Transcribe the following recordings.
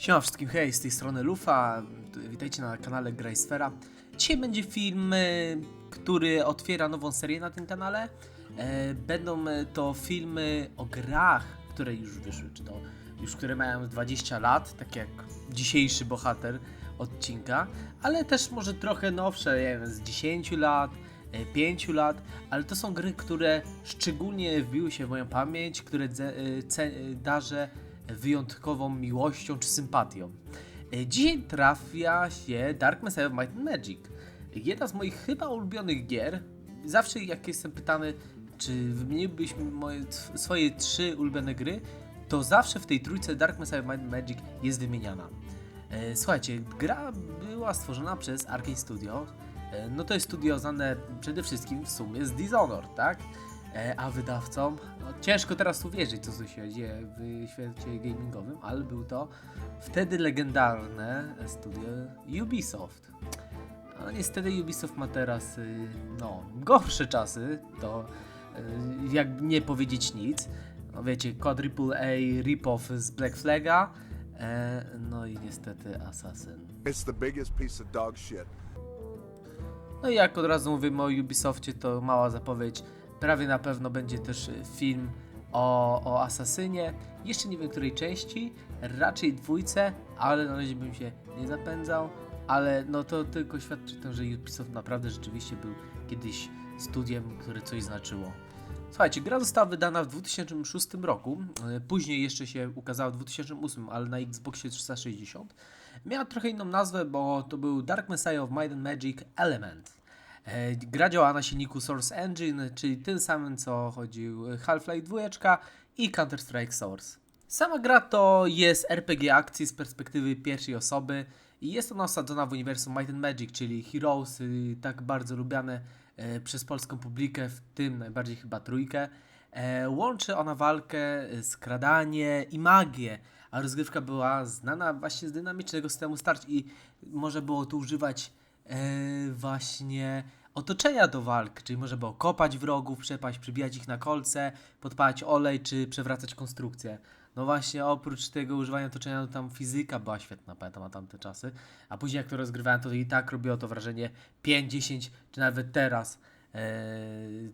Siema wszystkim, hej, z tej strony Lufa, witajcie na kanale Grajsfera. Dzisiaj będzie film, e, który otwiera nową serię na tym kanale. E, Będą e, to filmy o grach, które już wyszły, czy to już które mają 20 lat, tak jak dzisiejszy bohater odcinka, ale też może trochę nowsze, nie wiem, z 10 lat, e, 5 lat, ale to są gry, które szczególnie wbiły się w moją pamięć, które darzę wyjątkową miłością czy sympatią. E, Dzisiaj trafia się Dark Messiah of Might and Magic. Jedna z moich chyba ulubionych gier. Zawsze jak jestem pytany, czy wymieniłbyś mi moje, swoje trzy ulubione gry, to zawsze w tej trójce Dark Messiah of Might and Magic jest wymieniana. E, Słuchajcie, gra była stworzona przez Arkane Studio. E, No to jest studio znane przede wszystkim w sumie z Dishonored, tak? E, A wydawcą, no ciężko teraz uwierzyć, co tu się dzieje w świecie gamingowym, ale był to wtedy legendarne studio Ubisoft. No niestety Ubisoft ma teraz, y, no, gorsze czasy, to y, jak nie powiedzieć nic. No wiecie, quadruple A rip-off z Black Flaga, e, no i niestety Assassin. It's the biggest piece of dog shit. No i jak od razu mówimy o Ubisoftie, to mała zapowiedź. Prawie na pewno będzie też y, film o, o Asasynie. Jeszcze nie wiem której części, raczej dwójce, ale na razie bym się nie zapędzał. Ale no to tylko świadczy o tym, że Ubisoft naprawdę rzeczywiście był kiedyś studiem, które coś znaczyło. Słuchajcie, gra została wydana w 2006 roku, y, później jeszcze się ukazała w 2008, ale na Xboxie 360. Miała trochę inną nazwę, bo to był Dark Messiah of Might and Magic Element. E, Gra działała na silniku Source Engine, czyli tym samym co chodził Half-Life 2 i Counter-Strike Source. Sama gra to jest RPG akcji z perspektywy pierwszej osoby i jest ona osadzona w uniwersum Might and Magic, czyli Heroes, y, tak bardzo lubiane e, przez polską publikę, w tym najbardziej chyba trójkę. E, Łączy ona walkę, e, skradanie i magię, a rozgrywka była znana właśnie z dynamicznego systemu starć i może było tu używać właśnie otoczenia do walk, czyli może było kopać wrogów, przepaść, przybijać ich na kolce, podpalać olej czy przewracać konstrukcję. No właśnie, oprócz tego używania otoczenia, no tam fizyka była świetna, pamiętam na tamte czasy. A później jak to rozgrywałem, to i tak robiło to wrażenie 5, 10, czy nawet teraz e,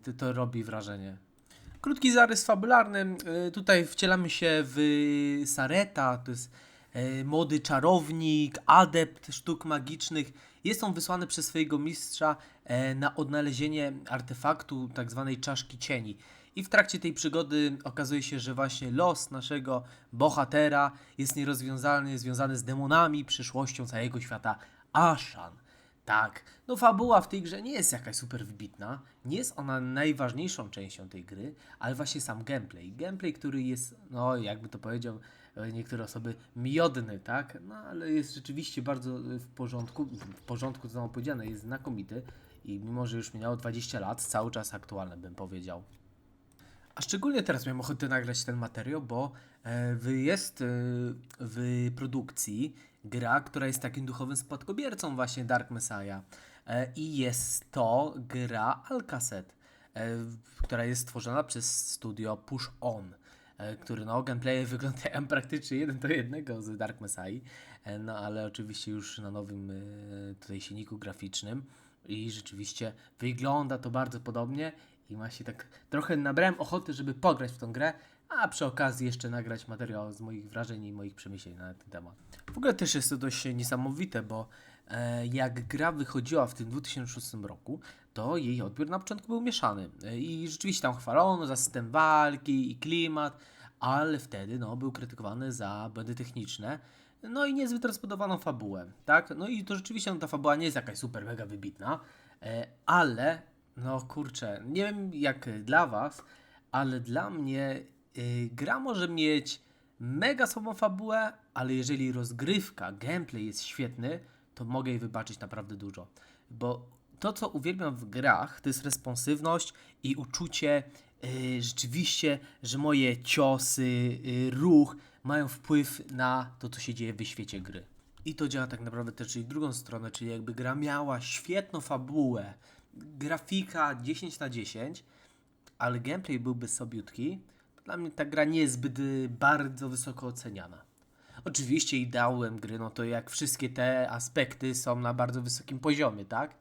to, to robi wrażenie. Krótki zarys fabularny. y, Tutaj wcielamy się w Sareta, to jest e, młody czarownik, adept sztuk magicznych. Jest on wysłany przez swojego mistrza e, na odnalezienie artefaktu tak zwanej czaszki cieni. I w trakcie tej przygody okazuje się, że właśnie los naszego bohatera jest nierozwiązalny, związany z demonami, przyszłością całego świata Ashan. Tak, no fabuła w tej grze nie jest jakaś super wybitna, nie jest ona najważniejszą częścią tej gry, ale właśnie sam gameplay. Gameplay, który jest, no jakby to powiedział e, niektóre osoby, miodny, tak? No ale jest rzeczywiście bardzo e, w porządku, w porządku samo powiedziane, jest znakomity i mimo, że już minęło 20 lat, cały czas aktualny bym powiedział. A szczególnie teraz miałem ochotę nagrać ten materiał, bo e, jest w produkcji gra, która jest takim duchowym spadkobiercą właśnie Dark Messiah. E, I jest to gra Alcaset, e, która jest stworzona przez studio Push On, e, który no gameplaye wyglądają praktycznie jeden do jednego z Dark Messiah, no ale oczywiście już na nowym tutaj silniku graficznym. I rzeczywiście wygląda to bardzo podobnie. I właśnie tak trochę nabrałem ochoty, żeby pograć w tą grę, a przy okazji jeszcze nagrać materiał z moich wrażeń i moich przemyśleń na ten temat. W ogóle też jest to dość niesamowite, bo e, jak gra wychodziła w tym 2006 roku, to jej odbiór na początku był mieszany. E, I rzeczywiście tam chwalono za system walki i klimat, ale wtedy no, był krytykowany za błędy techniczne. No i niezbyt rozbudowaną fabułę, tak? No i to rzeczywiście no, ta fabuła nie jest jakaś super mega wybitna, e, ale no kurczę, nie wiem jak dla was, ale dla mnie gra może mieć mega słabą fabułę, ale jeżeli rozgrywka, gameplay jest świetny, to mogę jej wybaczyć naprawdę dużo. Bo to, co uwielbiam w grach, to jest responsywność i uczucie y, rzeczywiście, że moje ciosy, y, ruch mają wpływ na to, co się dzieje w świecie gry. I to działa tak naprawdę też i w drugą stronę, czyli jakby gra miała świetną fabułę, grafika 10 na 10, ale gameplay byłby sobiutki, dla mnie ta gra nie jest zbyt y, bardzo wysoko oceniana. Oczywiście ideałem gry, no to jak wszystkie te aspekty są na bardzo wysokim poziomie, tak?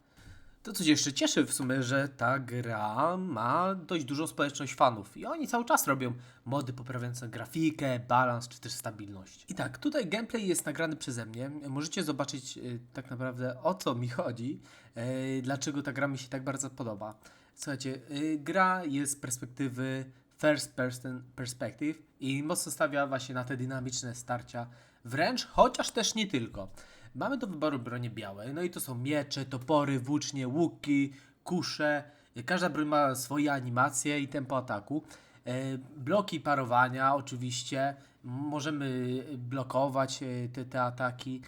To co jeszcze cieszy w sumie, że ta gra ma dość dużą społeczność fanów i oni cały czas robią mody poprawiające grafikę, balans czy też stabilność. I tak, tutaj gameplay jest nagrany przeze mnie. Możecie zobaczyć y, tak naprawdę o co mi chodzi, y, dlaczego ta gra mi się tak bardzo podoba. Słuchajcie, gra jest z perspektywy first person perspective i mocno stawia właśnie na te dynamiczne starcia wręcz, chociaż też nie tylko. Mamy do wyboru bronie białe, no i to są miecze, topory, włócznie, łuki, kusze. Każda broń ma swoje animacje i tempo ataku. E, Bloki parowania oczywiście. Możemy blokować e, te, te ataki.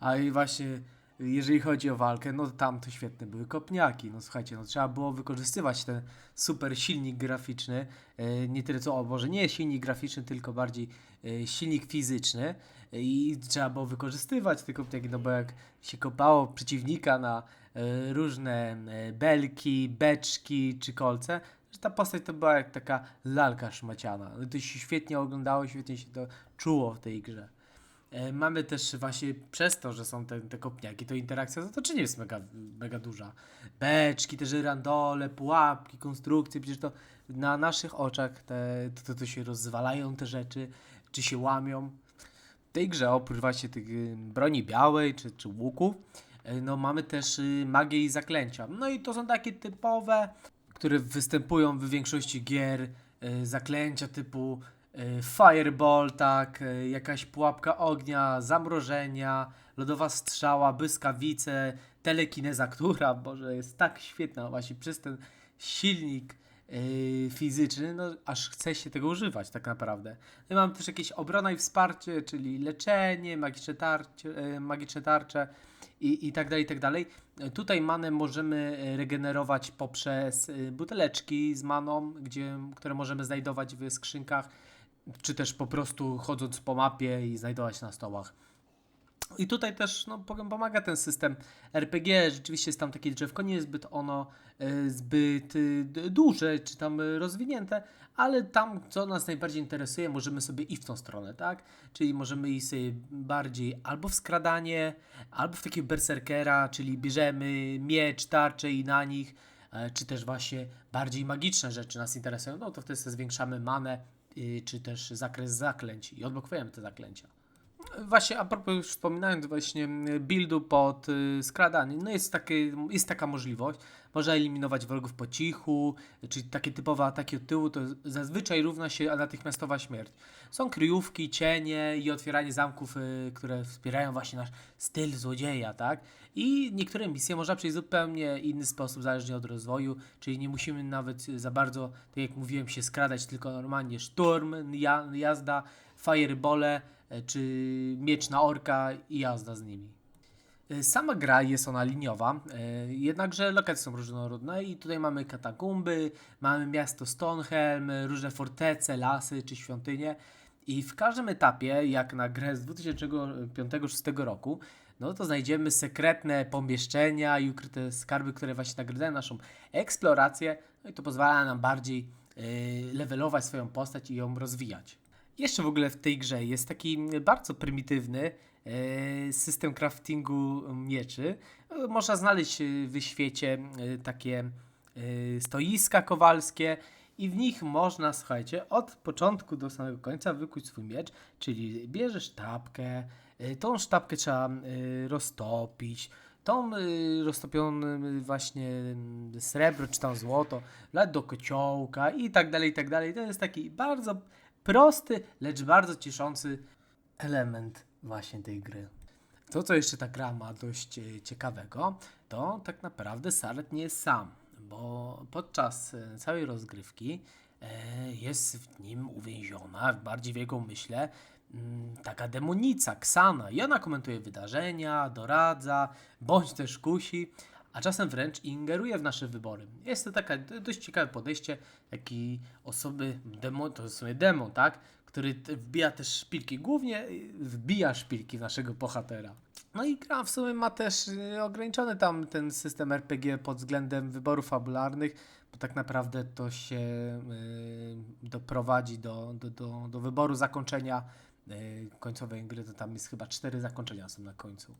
A i właśnie jeżeli chodzi o walkę, no tam to świetne były kopniaki. No słuchajcie, no trzeba było wykorzystywać ten super silnik graficzny. E, Nie tyle co, o może nie silnik graficzny, tylko bardziej e, silnik fizyczny. E, I trzeba było wykorzystywać te kopniaki, no bo jak się kopało przeciwnika na różne belki, beczki czy kolce, że ta postać to była jak taka lalka szmaciana. No to się świetnie oglądało, świetnie się to czuło w tej grze. E, Mamy też właśnie przez to, że są te, te kopniaki, to interakcja z otoczeniem jest mega, mega duża. Beczki, te żyrandole, pułapki, konstrukcje, przecież to na naszych oczach te, to, to, się rozwalają te rzeczy, czy się łamią. W tej grze oprócz właśnie tych y, broni białej czy, czy łuków, y, no mamy też y, magię i zaklęcia. No i to są takie typowe, które występują w większości gier, y, zaklęcia typu fireball, tak, y, jakaś pułapka ognia, zamrożenia, lodowa strzała, błyskawice, telekineza, która, Boże, jest tak świetna właśnie przez ten silnik yy, fizyczny, no aż chce się tego używać tak naprawdę. No i mam też jakieś obrona i wsparcie, czyli leczenie, magiczne tarcze, yy, magiczne tarcze i, i tak dalej, i tak dalej. Tutaj manę możemy regenerować poprzez buteleczki z maną, gdzie, które możemy znajdować w skrzynkach, czy też po prostu chodząc po mapie i znajdować na stołach. I tutaj też no, pom- pomaga ten system RPG. Rzeczywiście jest tam takie drzewko, nie jest zbyt ono e, zbyt d- duże czy tam rozwinięte, ale tam, co nas najbardziej interesuje, możemy sobie i w tą stronę, tak? Czyli możemy iść sobie bardziej albo w skradanie, albo w takiego berserkera, czyli bierzemy miecz, tarczę i na nich, e, czy też właśnie bardziej magiczne rzeczy nas interesują, no to wtedy sobie zwiększamy manę, czy też zakres zaklęć i odblokujemy te zaklęcia. Właśnie, a propos już wspominając właśnie y, buildu pod y, skradanie, no jest, takie, jest taka możliwość. Można eliminować wrogów po cichu, czyli takie typowe ataki od tyłu, to zazwyczaj równa się natychmiastowa śmierć. Są kryjówki, cienie i otwieranie zamków, y, które wspierają właśnie nasz styl złodzieja, tak? I niektóre misje można przejść zupełnie inny sposób, zależnie od rozwoju, czyli nie musimy nawet za bardzo, tak jak mówiłem, się skradać, tylko normalnie szturm, ja, jazda, firebole, e, czy miecz na orka i jazda z nimi. E, Sama gra jest ona liniowa, e, jednakże lokacje są różnorodne i tutaj mamy katakumby, mamy miasto Stonehenge, różne fortece, lasy czy świątynie i w każdym etapie, jak na grę z 2005-2006 roku, no to znajdziemy sekretne pomieszczenia i ukryte skarby, które właśnie nagradzają naszą eksplorację, no i to pozwala nam bardziej levelować swoją postać i ją rozwijać. Jeszcze w ogóle w tej grze jest taki bardzo prymitywny e, system craftingu mieczy. Można znaleźć e, w świecie e, takie stoiska kowalskie i w nich można, słuchajcie, od początku do samego końca wykuć swój miecz, czyli bierzesz sztabkę, tą sztabkę trzeba roztopić, tą y, roztopioną właśnie y, srebro czy tam złoto, lać do kociołka i tak dalej, i tak dalej. To jest taki bardzo prosty, lecz bardzo cieszący element właśnie tej gry. To, co jeszcze ta gra ma dość e, ciekawego, to tak naprawdę Saret nie jest sam, bo podczas e, całej rozgrywki e, jest w nim uwięziona, bardziej w jego myśle, mm, taka demonica, Ksana. I ona komentuje wydarzenia, doradza, bądź też kusi, a czasem wręcz ingeruje w nasze wybory. Jest to takie dość ciekawe podejście, taki osoby, demo, to w sumie demon, tak? Który wbija też szpilki, głównie y, wbija szpilki w naszego bohatera. No i gra w sumie ma też y, ograniczony tam ten system RPG pod względem wyborów fabularnych, bo tak naprawdę to się y, doprowadzi do, do, do, do wyboru zakończenia y, końcowej gry, to tam jest chyba cztery zakończenia są na końcu.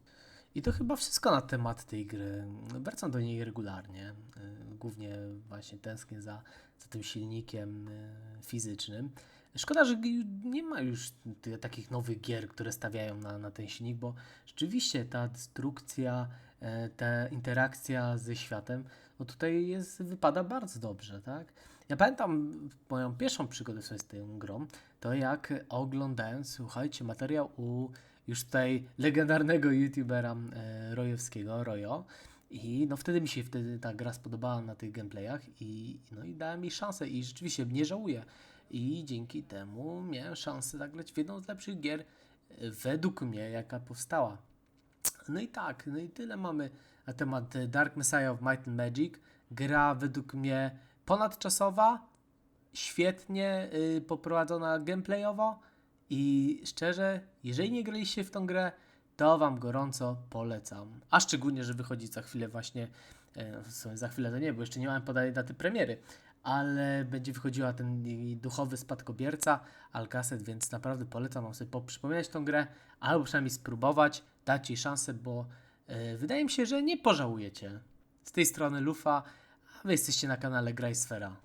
I to chyba wszystko na temat tej gry. Wracam do niej regularnie. y, Głównie właśnie tęsknię za, za tym silnikiem y, fizycznym. Szkoda, że nie ma już takich nowych gier, które stawiają na, na ten silnik, bo rzeczywiście ta destrukcja, e, ta interakcja ze światem, no tutaj jest, wypada bardzo dobrze, tak? Ja pamiętam moją pierwszą przygodę z tą grą, to jak oglądałem, słuchajcie, materiał u już tutaj legendarnego youtubera e, rojowskiego, Rojo. I no wtedy mi się wtedy ta gra spodobała na tych gameplayach i, no i dałem jej szansę i rzeczywiście nie żałuję. I dzięki temu miałem szansę zagrać w jedną z lepszych gier e, według mnie, jaka powstała. No i tak, no i tyle mamy na temat e, Dark Messiah of Might and Magic. Gra według mnie ponadczasowa, świetnie poprowadzona gameplayowo i szczerze, jeżeli nie graliście w tą grę, to Wam gorąco polecam. A szczególnie, że wychodzi za chwilę właśnie, e, za chwilę to nie, bo jeszcze nie mamy podanej daty premiery, ale będzie wychodziła ten duchowy spadkobierca Alcaset, więc naprawdę polecam Wam sobie przypominać tą grę, albo przynajmniej spróbować, dać jej szansę, bo e, wydaje mi się, że nie pożałujecie. Z tej strony Lufa, a Wy jesteście na kanale Graj Sfera.